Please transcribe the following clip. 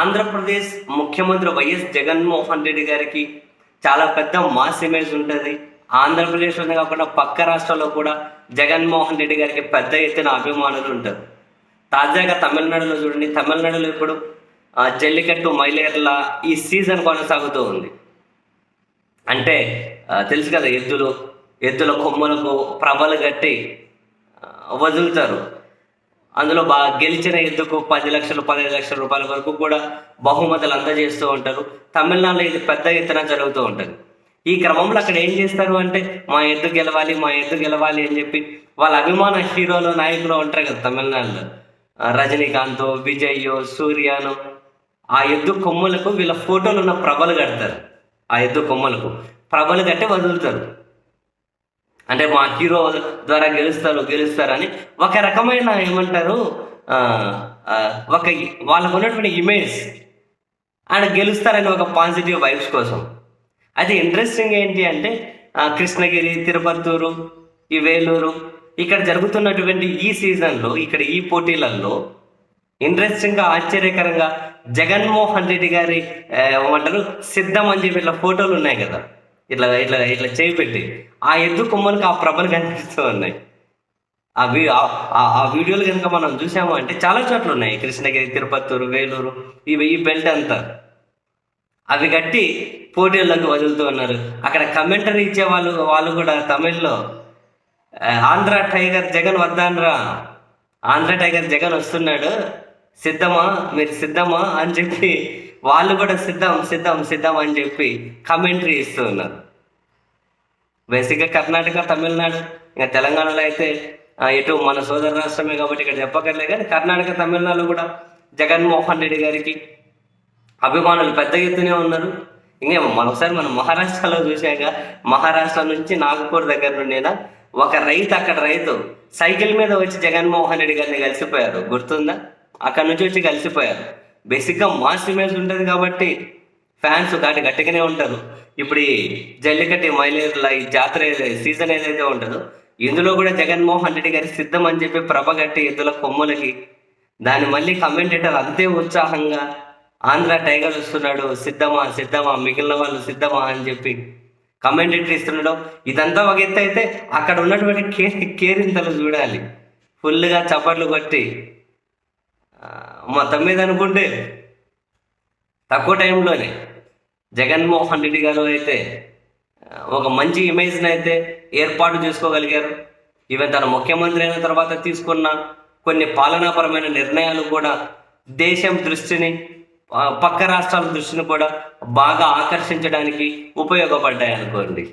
ఆంధ్రప్రదేశ్ ముఖ్యమంత్రి వైఎస్ జగన్మోహన్ రెడ్డి గారికి చాలా పెద్ద మాస్ ఇమేజ్ ఉంటుంది. ఆంధ్రప్రదేశ్లోనే కాకుండా పక్క రాష్ట్రాల్లో కూడా జగన్మోహన్ రెడ్డి గారికి పెద్ద ఎత్తున అభిమానులు ఉంటారు. తాజాగా తమిళనాడులో చూడండి తమిళనాడులో ఇప్పుడు జల్లికట్టు మైలేర్ల ఈ సీజన్ కొనసాగుతూ ఉంది. అంటే తెలుసు కదా ఎద్దులు ఎద్దుల కొమ్మలకు ప్రభలు కట్టి వదులుతారు. అందులో బాగా గెలిచిన ఎద్దుకు పది లక్షలు పదిహేను లక్షల రూపాయల వరకు కూడా బహుమతులు అందజేస్తూ ఉంటారు. తమిళనాడులో ఇది పెద్ద ఎత్తున జరుగుతూ ఉంటుంది. ఈ క్రమంలో అక్కడ ఏం చేస్తారు అంటే మా ఎద్దు గెలవాలి మా ఎద్దు గెలవాలి అని చెప్పి వాళ్ళ అభిమాన హీరోలు నాయకులు ఉంటారు కదా తమిళనాడులో. రజనీకాంత్ విజయ్ సూర్యను. ఆ ఎద్దు కొమ్ములకు వీళ్ళ ఫోటోలు ఉన్న ప్రభలు కడతారు. ఆ ఎద్దు కొమ్మలకు ప్రభలు కట్టి వదులుతారు. అంటే మా హీరో ద్వారా గెలుస్తారు గెలుస్తారని ఒక రకమైన ఏమంటారు ఒక వాళ్ళకు ఉన్నటువంటి ఇమేజ్ ఆయన గెలుస్తారని ఒక పాజిటివ్ వైబ్స్ కోసం. అది ఇంట్రెస్టింగ్ ఏంటి అంటే కృష్ణగిరి తిరుపతూరు ఈ వేలూరు ఇక్కడ జరుగుతున్నటువంటి ఈ సీజన్లో ఇక్కడ ఈ పోటీలలో ఇంట్రెస్టింగ్గా ఆశ్చర్యకరంగా జగన్మోహన్ రెడ్డి గారి ఏమంటారు సిద్ధం అని చెప్పి ఇట్లా ఫోటోలు ఉన్నాయి కదా. ఇట్లా ఇట్లా ఇట్లా చేయి పెట్టి. ఆ ఎద్దు కొమ్మలకు ఆ ప్రభలు కనిపిస్తూ ఉన్నాయి. ఆ వీ ఆ- వీడియోలు కనుక మనం చూసాము అంటే చాలా చోట్ల ఉన్నాయి. కృష్ణగిరి తిరుపతూరు వేలూరు ఇవి ఈ బెల్ట్ అంతా. అవి కట్టి పోటీల్లోకి వదులుతూ ఉన్నారు. అక్కడ కమెంటరీ ఇచ్చే వాళ్ళు వాళ్ళు కూడా తమిళ్ళో ఆంధ్ర టైగర్ జగన్ వద్దాన్రా. ఆంధ్ర టైగర్ జగన్ వస్తున్నాడు. సిద్ధమా? మీరు సిద్ధమా? అని చెప్పి వాళ్ళు కూడా సిద్ధం సిద్ధం సిద్ధం అని చెప్పి కమెంటరీ ఇస్తూ ఉన్నారు. బేసిక్గా కర్ణాటక తమిళనాడు ఇంకా తెలంగాణలో అయితే ఎటు మన సోదర రాష్ట్రమే కాబట్టి ఇక్కడ చెప్పక్కర్లే కానీ కర్ణాటక తమిళనాడులో కూడా జగన్మోహన్ రెడ్డి గారికి అభిమానులు పెద్ద ఎత్తునే ఉన్నారు. ఇంకా మరొకసారి మనం మహారాష్ట్రలో చూసాక మహారాష్ట్ర నుంచి నాగపూర్ దగ్గర నుండినా ఒక రైతు అక్కడ రైతు సైకిల్ మీద వచ్చి జగన్మోహన్ రెడ్డి గారిని కలిసిపోయారు. గుర్తుందా? అక్కడ నుంచి వచ్చి కలిసిపోయారు. బేసిక్గా మాస్ ఇమేజ్ ఉంటుంది కాబట్టి ఫ్యాన్స్ దాటి గట్టిగానే ఉంటారు. ఇప్పుడు ఈ జల్లికట్టి మైలేర్ల ఈ జాతర సీజన్ ఏదైతే ఉంటుందో ఇందులో కూడా జగన్మోహన్ రెడ్డి గారి సిద్ధం అని చెప్పి ప్రభ కట్టి ఎద్దుల కొమ్ములకి దాన్ని మళ్ళీ కమెంటేటర్ అంతే ఉత్సాహంగా ఆంధ్ర టైగర్ వస్తున్నాడు సిద్ధమా సిద్ధమా మిగిలిన వాళ్ళు సిద్ధమా అని చెప్పి కమెంటేటర్ ఇస్తున్నాడు. ఇదంతా ఒక ఎత్తు అయితే అక్కడ ఉన్నటువంటి కే కేరింతలు చూడాలి. ఫుల్గా చప్పట్లు కొట్టి మా మొత్తం మీద అనుకుంటే తక్కువ టైంలోనే జగన్మోహన్ రెడ్డి గారు అయితే ఒక మంచి ఇమేజ్ని అయితే ఏర్పాటు చేసుకోగలిగారు. ఈవెన్ తన ముఖ్యమంత్రి అయిన తర్వాత తీసుకున్న కొన్ని పాలనాపరమైన నిర్ణయాలు కూడా దేశం దృష్టిని పక్క రాష్ట్రాల దృష్టిని కూడా బాగా ఆకర్షించడానికి ఉపయోగపడ్డాయి అనుకోండి.